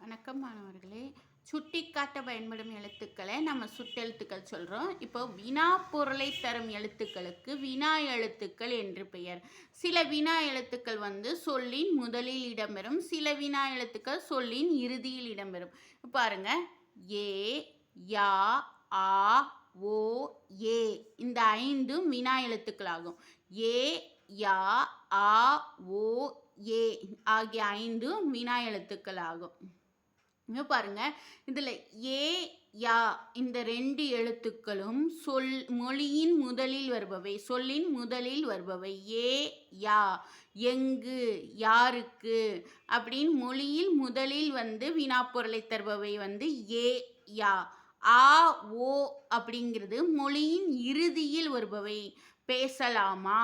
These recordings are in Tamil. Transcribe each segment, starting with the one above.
வணக்கம் மாணவர்களே. சுட்டிக்காட்ட பயன்படும் எழுத்துக்களை நம்ம சுட்டெழுத்துக்கள் சொல்கிறோம் இப்போ வினா பொருளை தரும் எழுத்துக்களுக்கு வினா எழுத்துக்கள் என்று பெயர். சில வினா எழுத்துக்கள் வந்து சொல்லின் முதலில் இடம்பெறும். சில வினா எழுத்துக்கள் சொல்லின் இறுதியில் இடம்பெறும். பாருங்க. ஏ யா ஆ ஓ ஏ. இந்த ஐந்தும் வினா எழுத்துக்களாகும். ஏ யா ஆ ஓ ஏ ஆகிய ஐந்தும் வினா எழுத்துக்கள் ஆகும் இங்க பாருங்கள் இதில் ஏ யா இந்த ரெண்டு எழுத்துக்களும் சொல் மொழியின் முதலில் வருபவை சொல்லின் முதலில் வருபவை. ஏ யா எங்கு யாருக்கு அப்படின்னு மொழியில் முதலில் வந்து வினாப்பொருளை தருபவை வந்து ஏ யா. ஆ ஓ அப்படிங்கிறது மொழியின் இறுதியில் வருபவை. பேசலாமா?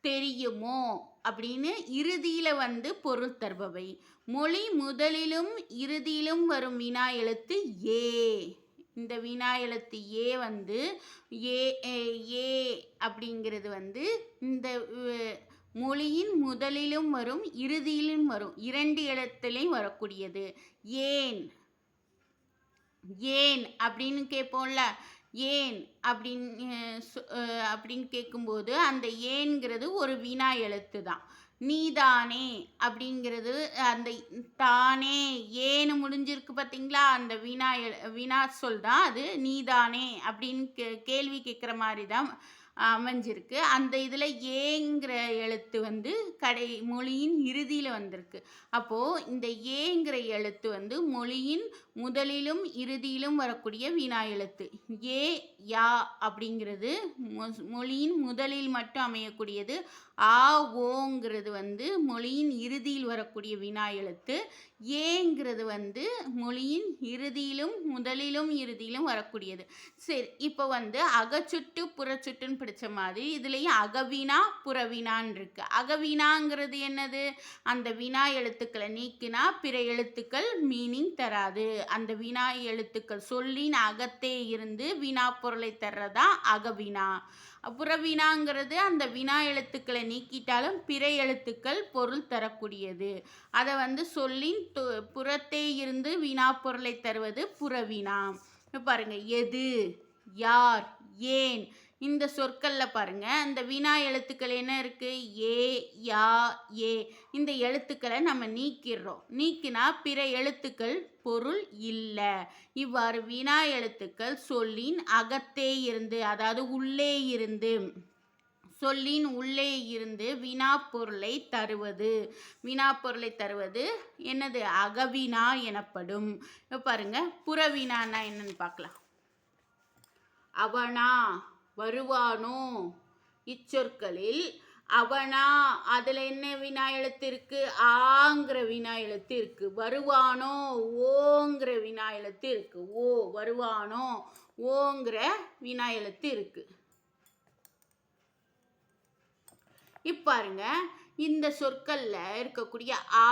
தெரியுமோ? அப்படின்னு இறுதியில் வந்து பொருள் தருபவை. மொழி முதலிலும் இறுதியிலும் வரும் வினா எழுத்து ஏ. இந்த வினா எழுத்து ஏ வந்து ஏ ஏ- அப்படிங்கிறது வந்து இந்த மொழியின் முதலிலும் வரும் இறுதியிலும் வரும் இரண்டு இடத்துலையும் வரக்கூடியது. ஏன்? ஏன் அப்படின்னு கேட்போம்ல ஏன் அப்படின்னு சொ- அப்படின்னு கேட்கும்போது அந்த ஏன்கிறது ஒரு வினா எழுத்து தான். நீதானே அப்படிங்கிறது அந்த தானே ஏன்னு முடிஞ்சிருக்கு பார்த்தீங்களா அந்த வினா எழு வினா சொல் தான் அது. நீதானே அப்படின்னு கே கேள்வி கேட்குற மாதிரி தான் அமைஞ்சிருக்கு. அந்த இதில் ஏங்கிற எழுத்து வந்து கடை மொழியின் இறுதியில் வந்திருக்கு. அப்போது இந்த ஏங்கிற எழுத்து வந்து மொழியின் முதலிலும் இறுதியிலும் வரக்கூடிய வினா எழுத்து. ஏ யா அப்படிங்கிறது மொழியின் முதலில் மட்டும் அமையக்கூடியது ஆ ஓங்கிறது வந்து மொழியின் இறுதியில் வரக்கூடிய வினா எழுத்து. ஏங்கிறது வந்து மொழியின் இறுதியிலும் முதலிலும் இறுதியிலும் வரக்கூடியது. சரி இப்போ வந்து அகச்சுட்டு புறச்சுட்டுன்னு பிடிச்ச மாதிரி இதுலேயும் அகவினா புறவினான் இருக்கு அகவினாங்கிறது என்னது? அந்த வினா எழுத்துக்களை நீக்கினா பிற எழுத்துக்கள் மீனிங் தராது. அந்த வினா எழுத்துக்கள் சொல்லின் அகத்தே இருந்து வினா பொருளை தர்றதா அகவினா. புறவினாங்கிறது அந்த வினா எழுத்துக்களை நீக்கிட்டாலும் பிற எழுத்துக்கள் பொருள் தரக்கூடியது. அதை வந்து சொல்லின் து- புறத்தே இருந்து வினா பொருளை தருவது புறவினா பாருங்கள் எது யார் ஏன் இந்த சொற்களில் பாருங்கள் அந்த வினா எழுத்துக்கள் என்ன இருக்குது ஏ யா ஏ. இந்த எழுத்துக்களை நம்ம நீக்கிடுறோம். நீக்கினா பிற எழுத்துக்கள் பொருள் இல்லை. இவ்வாறு வினா எழுத்துக்கள் சொல்லின் அகத்தே இருந்து அதாவது உள்ளே இருந்து சொல்லின் உள்ளே இருந்து வினா பொருளை தருவது. வினா பொருளை தருவது என்னது? அகவினா எனப்படும். பாருங்க. புறவினான்னா என்னன்னு பார்க்கலாம். அவனா வருவானோ? இச்சொற்களில் அவனா அதில் என்ன வினா எழுத்து இருக்கு ஆங்கிற வினா எழுத்து இருக்கு வருவானோ? ஓங்கிற வினா எழுத்து இருக்கு ஓ வருவானோ? ஓங்கிற வினா எழுத்து இருக்கு இப்பாருங்க இந்த சொற்கள்ல இருக்கக்கூடிய ஆ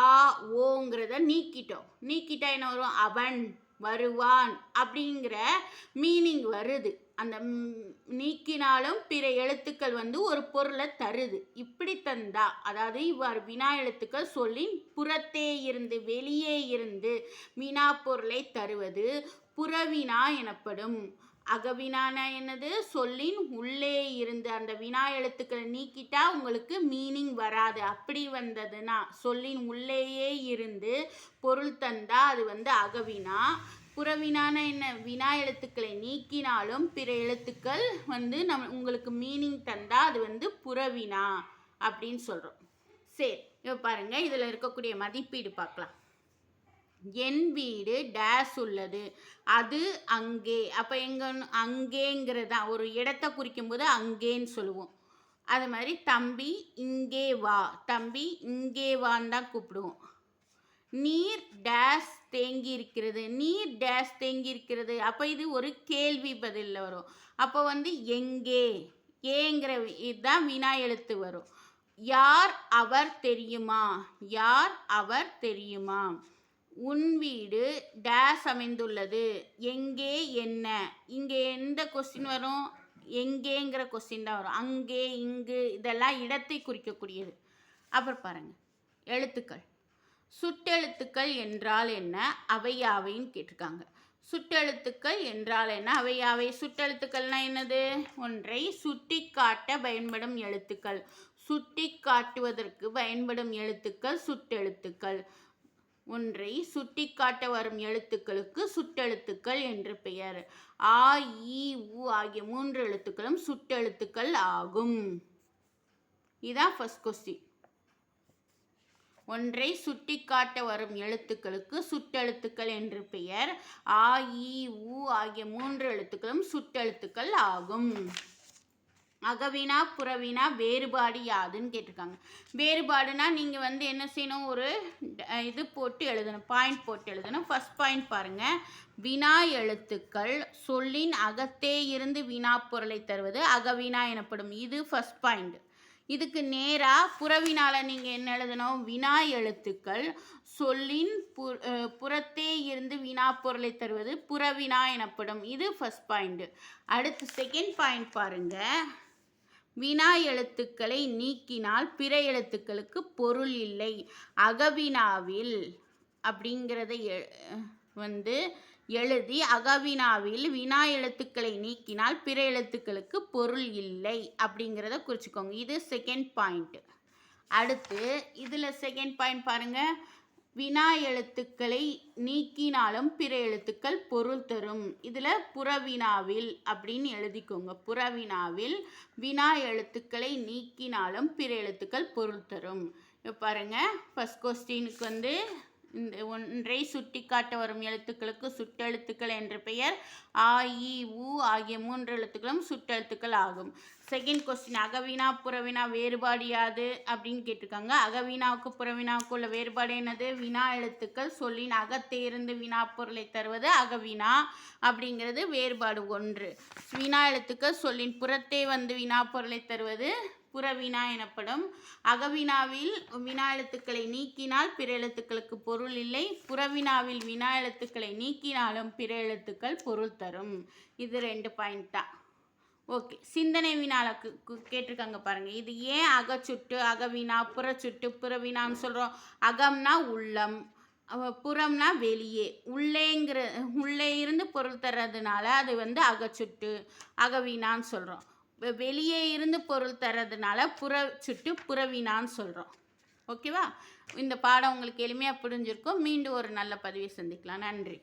ஓங்கிறத நீக்கிட்டோம். நீக்கிட்டா என்ன வரும்? அவன் வருவான் அப்படிங்கிற மீனிங் வருது. அந்த நீக்கினாலும் பிற எழுத்துக்கள் வந்து ஒரு பொருளை தருது. இப்படி தந்தா அதாவது இவ்வாறு வினா எழுத்துக்கள் சொல்லின் புறத்தே இருந்து வெளியே இருந்து வினா பொருளை தருவது புறவினா எனப்படும். அகவினானா என்னது? சொல்லின் உள்ளே இருந்து அந்த வினா எழுத்துக்களை நீக்கிட்டா உங்களுக்கு மீனிங் வராது. அப்படி வந்ததுன்னா சொல்லின் உள்ளேயே இருந்து பொருள் தந்தா அது வந்து அகவினா. புறவினான என்ன? வினா எழுத்துக்களை நீக்கினாலும் பிற எழுத்துக்கள் வந்து நம்ம உங்களுக்கு மீனிங் தந்தா அது வந்து புறவினா அப்படின்னு சொல்கிறோம் சரி இப்போ பாருங்க. இதில் இருக்கக்கூடிய மதிப்பீடு பார்க்கலாம். என் வீடு டேஸ் உள்ளது. அது அங்கே. அப்போ எங்க அங்கேங்கிறது? தான் ஒரு இடத்த குறிக்கும்போது அங்கேன்னு சொல்லுவோம். அது மாதிரி தம்பி இங்கே வா. தம்பி இங்கே வான்னு தான் கூப்பிடுவோம். நீர் டேஸ் தேங்கி இருக்கிறது நீர் டேஸ் தேங்கி இருக்கிறது. அப்போ இது ஒரு கேள்வி பதிலில் வரும். அப்போ வந்து எங்கே? ஏங்கிற இதுதான் வினா எழுத்து வரும். யார் அவர் தெரியுமா? யார் அவர் தெரியுமா? உன் வீடு டேஸ் அமைந்துள்ளது. எங்கே என்ன? இங்கே எந்த கொஸ்டின் வரும்? எங்கேங்கிற கொஸ்டின் தான் வரும். அங்கே இங்கு இதெல்லாம் இடத்தை குறிக்கக்கூடியது. அப்புறம் பாருங்கள் எழுத்துக்கள். சுட்டெழுத்துக்கள் என்றால் என்ன? அவையாவைன்னு கேட்டிருக்காங்க. சுட்டெழுத்துக்கள் என்றால் என்ன? அவையாவை சுட்டெழுத்துக்கள்னால் என்னது? ஒன்றை சுட்டி காட்ட பயன்படும் எழுத்துக்கள். சுட்டி காட்டுவதற்கு பயன்படும் எழுத்துக்கள் சுட்டெழுத்துக்கள். ஒன்றை சுட்டி காட்ட வரும் எழுத்துக்களுக்கு சுட்டெழுத்துக்கள் என்று பெயர். ஆ இ உ ஆகிய மூன்று எழுத்துக்களும் சுட்டெழுத்துக்கள் ஆகும். இதான் ஃபஸ்ட் கொஸ்டின் ஒன்றை சுட்டிக்காட்ட வரும் எழுத்துக்களுக்கு சுட்டெழுத்துக்கள் என்று பெயர். ஆ இ உ ஆகிய மூன்று எழுத்துக்களும் சுட்டெழுத்துக்கள் ஆகும். அகவினா புறவினா வேறுபாடு யாதுன்னு கேட்டிருக்காங்க. வேறுபாடுனா நீங்கள் வந்து என்ன செய்யணும்? ஒரு இது போட்டு எழுதணும் பாயிண்ட் போட்டு எழுதணும். ஃபஸ்ட் பாயிண்ட் பாருங்கள் வினா எழுத்துக்கள் சொல்லின் அகத்தே இருந்து வினா பொருளை தருவது அகவினா எனப்படும். இது ஃபஸ்ட் பாயிண்ட் இதுக்கு நேராக புறவினால நீங்கள் என்ன எழுதணும்? வினா எழுத்துக்கள். சொல்லின் பு புறத்தே இருந்து வினா பொருளை தருவது புறவினா எனப்படும். இது ஃபஸ்ட் பாயிண்ட் அடுத்து செகண்ட் பாயிண்ட் பாருங்க. வினா எழுத்துக்களை நீக்கினால் பிற எழுத்துக்களுக்கு பொருள் இல்லை. அகவினாவில் அப்படிங்கிறத எ- வந்து எழுதி அகவினாவில் வினா எழுத்துக்களை நீக்கினால் பிற எழுத்துக்களுக்கு பொருள் இல்லை அப்படிங்கிறத குறிச்சுக்கோங்க. இது செகண்ட் பாயிண்ட் அடுத்து இதில் செகண்ட் பாயிண்ட் பாருங்கள் வினா எழுத்துக்களை நீக்கினாலும் பிற எழுத்துக்கள் பொருள் தரும். இதில் புறவினாவில் அப்படின்னு எழுதிக்கோங்க. புறவினாவில் வினா எழுத்துக்களை நீக்கினாலும் பிற எழுத்துக்கள் பொருள் தரும். பாருங்கள் ஃபஸ்ட் கொஸ்டினுக்கு வந்து இந்த ஒன்றை சுட்டிக்காட்ட வரும் எழுத்துக்களுக்கு சுட்டெழுத்துக்கள் என்ற பெயர் ஆ இ உ ஆகிய மூன்று எழுத்துக்களும் சுட்டெழுத்துக்கள் ஆகும். செகண்ட் கொஸ்டின் அகவினா புறவினா வேறுபாடு யாது அப்படின்னு கேட்டிருக்காங்க. அகவினாவுக்கு புறவினாவுக்கு உள்ள வேறுபாடு என்னது? வினா எழுத்துக்கள் சொல்லின் அகத்தேருந்து வினா பொருளை தருவது அகவினா அப்படிங்கிறது வேறுபாடு ஒன்று. வினா எழுத்துக்கள் சொல்லின் புறத்தே வந்து வினா பொருளை தருவது புறவினா எனப்படும். அகவினாவில் வினா எழுத்துக்களை நீக்கினால் பிற எழுத்துக்களுக்கு பொருள் இல்லை. புறவினாவில் வினா எழுத்துக்களை நீக்கினாலும் பிற எழுத்துக்கள் பொருள் தரும். இது ரெண்டு பாயிண்ட் தான். ஓகே சிந்தனை வினால கு- கு- கேட்டிருக்காங்க பாருங்கள் இது ஏன் அகச்சுட்டு அகவினா புறச்சுட்டு புறவினான்னு சொல்கிறோம் அகம்னா உள்ளம். புறம்னா வெளியே. உள்ளேங்கிற உள்ளே இருந்து பொருள் தர்றதுனால அது வந்து அகச்சுட்டு அகவினான்னு சொல்கிறோம் வெளியே இருந்து பொருள் தர்றதுனால சுட்டு புறவினான்னு சொல்கிறோம் ஓகேவா? இந்த பாடம் உங்களுக்கு எளிமையாக புரிஞ்சிருக்கும். மீண்டும் ஒரு நல்ல பதிவை சந்திக்கலாம். நன்றி.